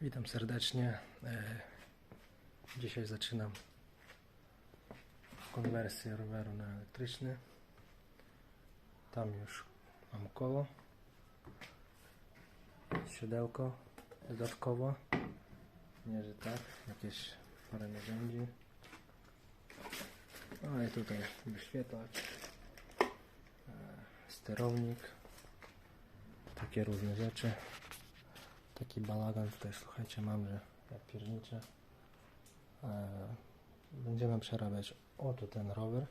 Witam serdecznie. E, Dzisiaj zaczynam konwersję roweru na elektryczny. Tam już mam koło, siodełko dodatkowo. Nie, że tak, jakieś parę narzędzi. No i tutaj wyświetlacz, e, sterownik, takie różne rzeczy. Taki balagan tutaj, słuchajcie, mam, że ja pierniczę. E, będziemy przerabiać oto ten rower.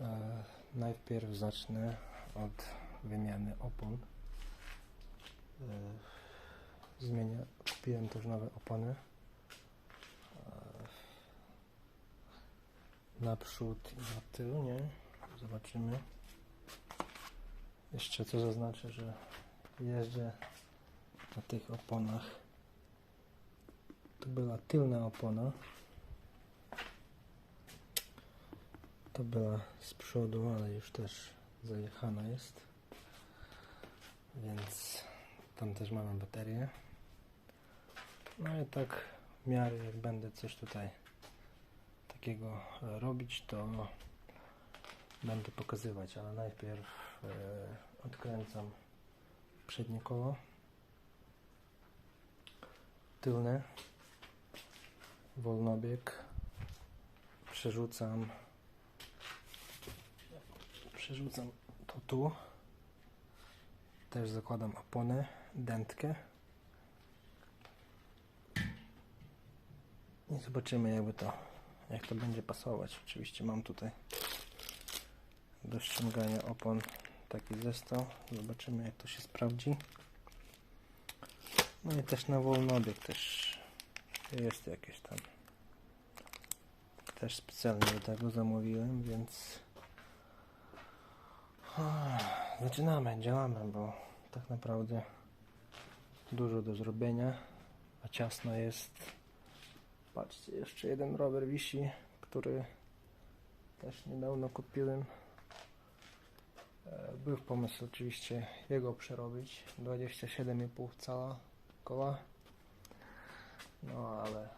E, najpierw zacznę od wymiany opon. E, zmienię, kupiłem też nowe opony. Naprzód i na tył, nie? Zobaczymy. Jeszcze co zaznaczę, że jeżdżę na tych oponach. To była tylna opona. To była z przodu, ale już też zajechana jest. Więc tam też mamy baterię. No i tak w miarę jak będę coś tutaj takiego robić, to będę pokazywać, ale najpierw e, odkręcam przednie koło, tylne, wolnobieg, przerzucam, przerzucam to tu, też zakładam oponę, dętkę. I zobaczymy jakby to, jak to będzie pasować. Oczywiście mam tutaj do ściągania opon taki zestaw. Zobaczymy jak to się sprawdzi. No i też na wolnobieg też jest jakieś tam. Też specjalnie do tego zamówiłem, więc zaczynamy, działamy, bo tak naprawdę dużo do zrobienia, a ciasno jest. Patrzcie, jeszcze jeden rower wisi, który też niedawno kupiłem. E, Był pomysł oczywiście jego przerobić. 27,5 cala koła. No ale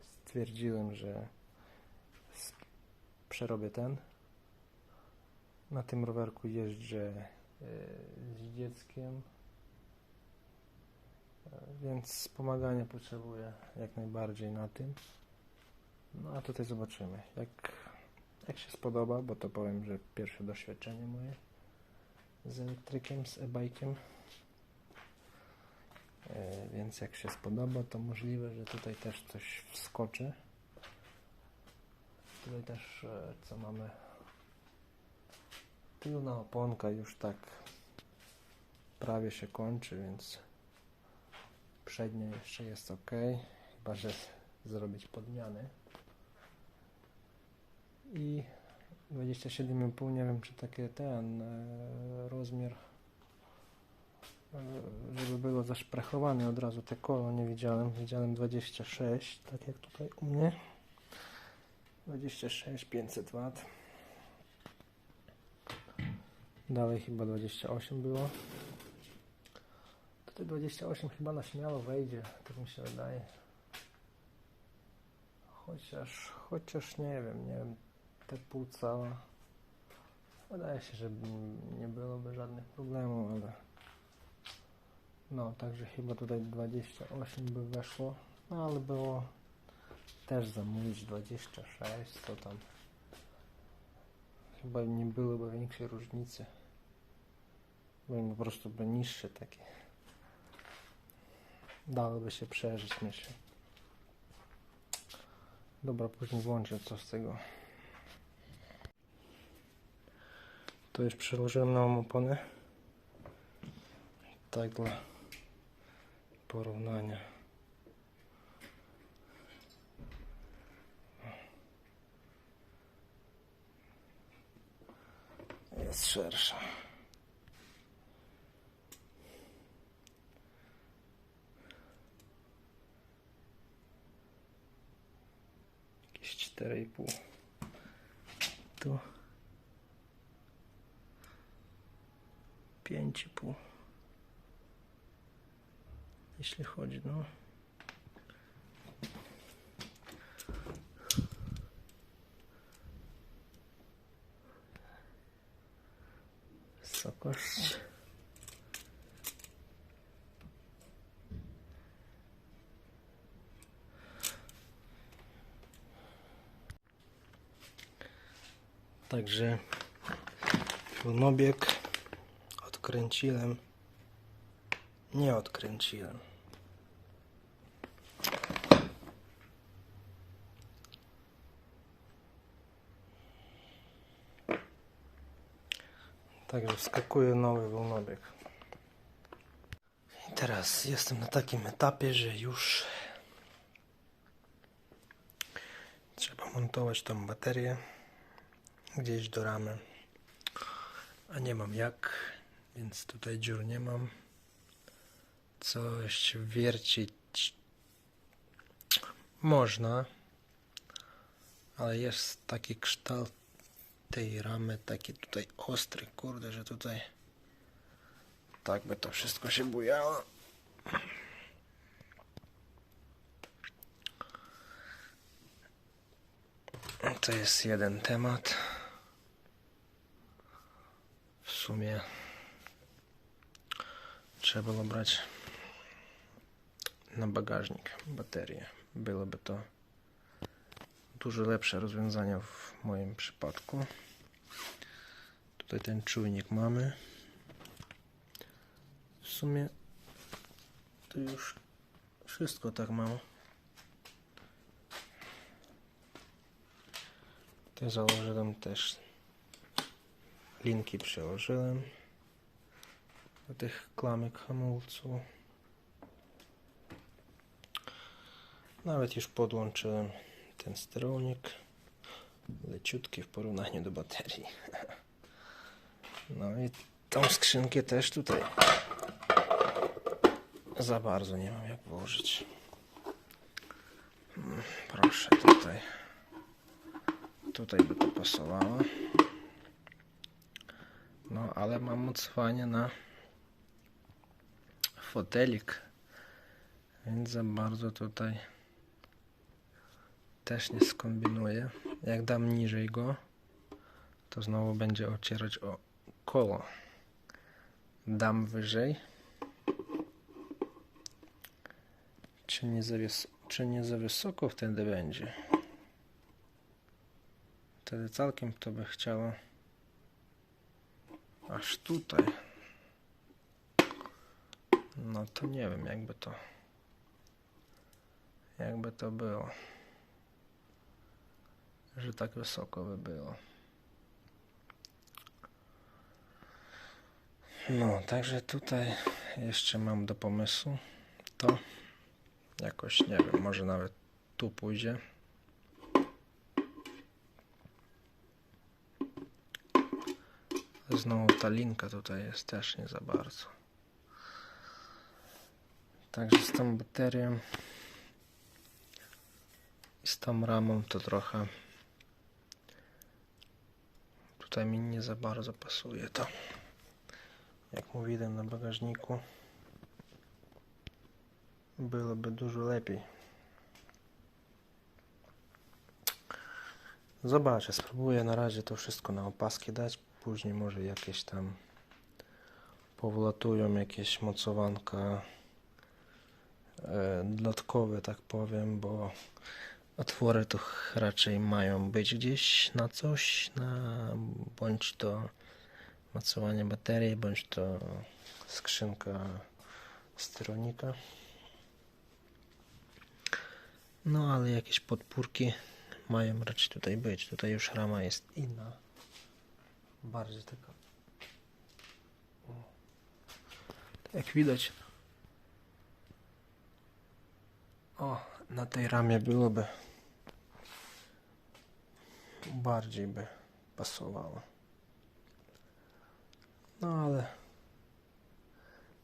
stwierdziłem, że przerobię ten. Na tym rowerku jeżdżę e, z dzieckiem. E, więc wspomagania potrzebuję jak najbardziej na tym. No a tutaj zobaczymy jak, jak się spodoba bo to powiem, że pierwsze doświadczenie moje z elektrykiem, z e-bike'iem. E, Więc jak się spodoba, to możliwe, że tutaj też coś wskoczy. Tutaj też e, co mamy tylna oponka już tak prawie się kończy, więc przednia jeszcze jest ok, chyba że zrobić podmiany. I 27,5 nie wiem czy takie ten e, rozmiar e, żeby było zaszprachowane od razu te koło nie widziałem. Widziałem 26 tak jak tutaj u mnie. 26 500 W dalej chyba 28 było. Tutaj 28 chyba na śmiało wejdzie tak mi się wydaje. Chociaż chociaż nie wiem nie wiem te pół cała. Wydaje się, że nie byłoby żadnych problemów, ale no, także chyba tutaj 28 by weszło, no ale było też zamówić 26, to tam chyba nie byłoby większej różnicy. Bo po prostu by niższe takie. Dałoby się przeżyć, myślę. Dobra, później włączę co z tego. To już przełożyłem nową oponę. Tak dla porównania. Jest szersza. Jakieś 4,5. Tu. Pięć i pół. jeśli chodzi, no. Wysokość. Także pełnobieg odkręciłem. Nie odkręciłem. Także wskakuje nowy wolnobieg. I teraz jestem na takim etapie, że już trzeba montować tą baterię gdzieś do ramy. A nie mam jak, więc tutaj dziur nie mam. Coś wiercić można, ale jest taki kształt tej ramy, taki tutaj ostry, kurde, że tutaj tak by to wszystko się bujało. To jest jeden temat. W sumie trzeba było brać na bagażnik baterię. Byłoby to dużo lepsze rozwiązanie w moim przypadku. Tutaj ten czujnik mamy. W sumie to już wszystko tak mało. Te założyłem też linki przełożyłem do tych klamek hamulcu. Nawet już podłączyłem ten sterownik leciutki w porównaniu do baterii. No i tą skrzynkę też tutaj za bardzo nie mam jak włożyć. Hmm, Proszę tutaj. Tutaj by to pasowało. No ale mam mocowanie na fotelik. Więc za bardzo tutaj też nie skombinuję. Jak dam niżej go, to znowu będzie ocierać o koło. Dam wyżej. Czy nie za, czy nie za wysoko wtedy będzie? Wtedy całkiem to by chciało aż tutaj. No to nie wiem jakby to jakby to było że tak wysoko by było. No, także tutaj jeszcze mam do pomysłu to jakoś, nie wiem, może nawet tu pójdzie. Znowu ta linka tutaj jest też nie za bardzo. Także z tą baterią i z tą ramą to trochę tutaj mi nie za bardzo pasuje to. Jak mówiłem na bagażniku byłoby dużo lepiej. Zobaczę, spróbuję na razie to wszystko na opaski dać, później może jakieś tam powlatują jakieś mocowanka e, dodatkowe, tak powiem, bo otwory ch- raczej mają być gdzieś na coś, na bądź to mocowanie baterii, bądź to skrzynka steronika. No ale jakieś podpórki mają raczej tutaj być. Tutaj już rama jest inna. Bardziej taka. O. Jak widać. O, na tej ramie byłoby bardziej by pasowało. No ale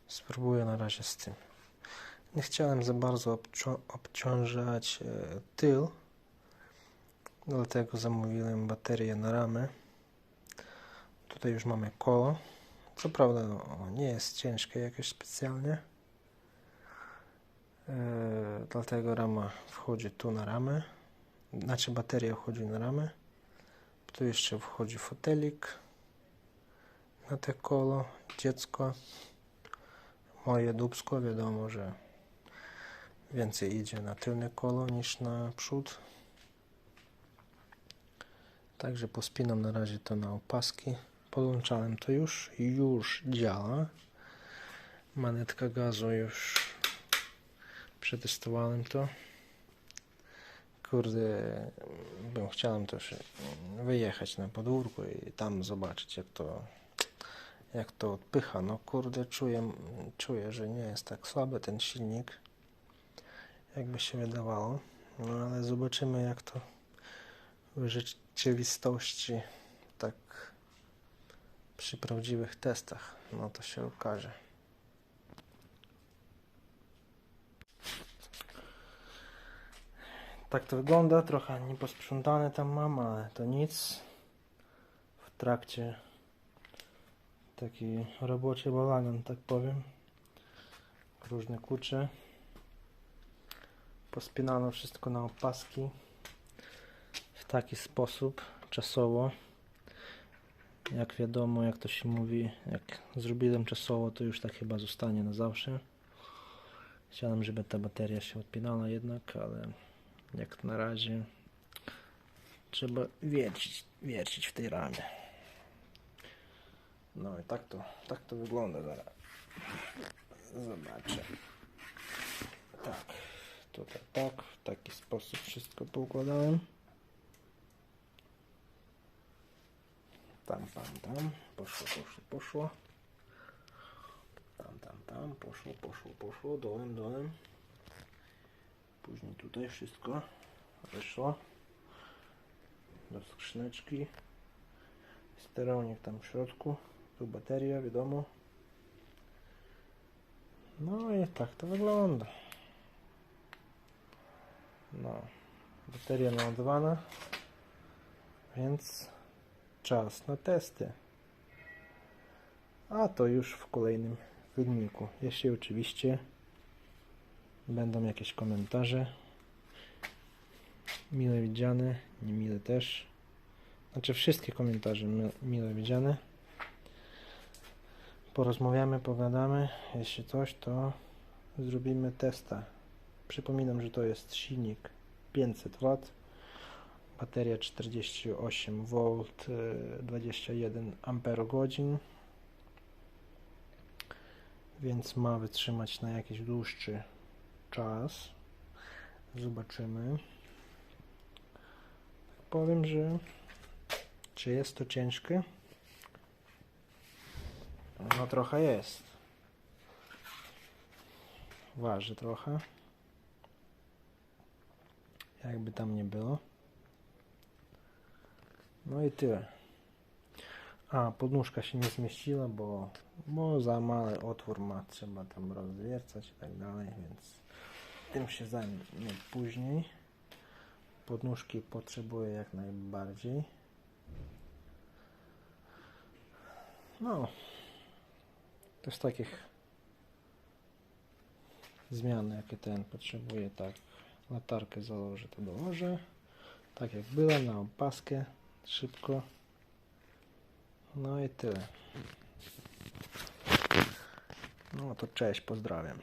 spróbuję na razie z tym. Nie chciałem za bardzo obcią- obciążać e, tył, dlatego zamówiłem baterię na ramę. Tutaj już mamy koło. Co prawda no, nie jest ciężkie jakoś specjalnie, dlatego rama wchodzi tu na ramę. Znaczy bateria wchodzi na ramę. Tu jeszcze wchodzi fotelik na te kolo, dziecko. Moje dubsko wiadomo, że więcej idzie na tylne kolo niż na przód. Także pospinam na razie to na opaski. Podłączałem to już, już działa. Manetka gazu już przetestowałem to. Kurde, bym chciałem też wyjechać na podwórko i tam zobaczyć jak to jak to odpycha. No kurde, czuję, czuję, że nie jest tak słaby ten silnik, jakby się wydawało. No ale zobaczymy jak to w rzeczywistości tak przy prawdziwych testach. No to się okaże. Tak to wygląda, trochę nieposprzątane tam mam, ale to nic. W trakcie taki roboczy bałagan, tak powiem. Różne kucze. Pospinano wszystko na opaski w taki sposób czasowo. Jak wiadomo, jak to się mówi, jak zrobiłem czasowo, to już tak chyba zostanie na zawsze. Chciałem, żeby ta bateria się odpinała jednak, ale jak na razie trzeba wiercić, wiercić w tej ramie. No i tak to, tak to wygląda zaraz. Zobaczę. Tak, tutaj tak, w taki sposób wszystko poukładałem. Tam, tam, tam, poszło, poszło, poszło. Tam, tam, tam, poszło, poszło, poszło, dołem, dołem. Później tutaj wszystko wyszło do skrzyneczki. Steronik tam w środku. Tu bateria, wiadomo. No i tak to wygląda. No, bateria naładowana, więc czas na testy. A to już w kolejnym filmiku. Jeśli oczywiście będą jakieś komentarze. Mile widziane, niemile też. Znaczy wszystkie komentarze mi- mile widziane. Porozmawiamy, pogadamy. Jeśli coś, to zrobimy testa. Przypominam, że to jest silnik 500 W, bateria 48 V, y, 21 Ah, więc ma wytrzymać na jakiś dłuższy czas. Zobaczymy. Powiem, że czy jest to ciężkie? No trochę jest. Waży trochę. Jakby tam nie było. No i tyle. A, podnóżka się nie zmieściła, bo, bo za mały otwór ma, trzeba tam rozwiercać i tak dalej, więc tym się zajmę później. Podnóżki potrzebuję jak najbardziej. No, to z takich zmian, jakie ten potrzebuje, tak latarkę założę, to dołożę. Tak jak było, na opaskę, szybko. No i tyle. No to cześć, pozdrawiam.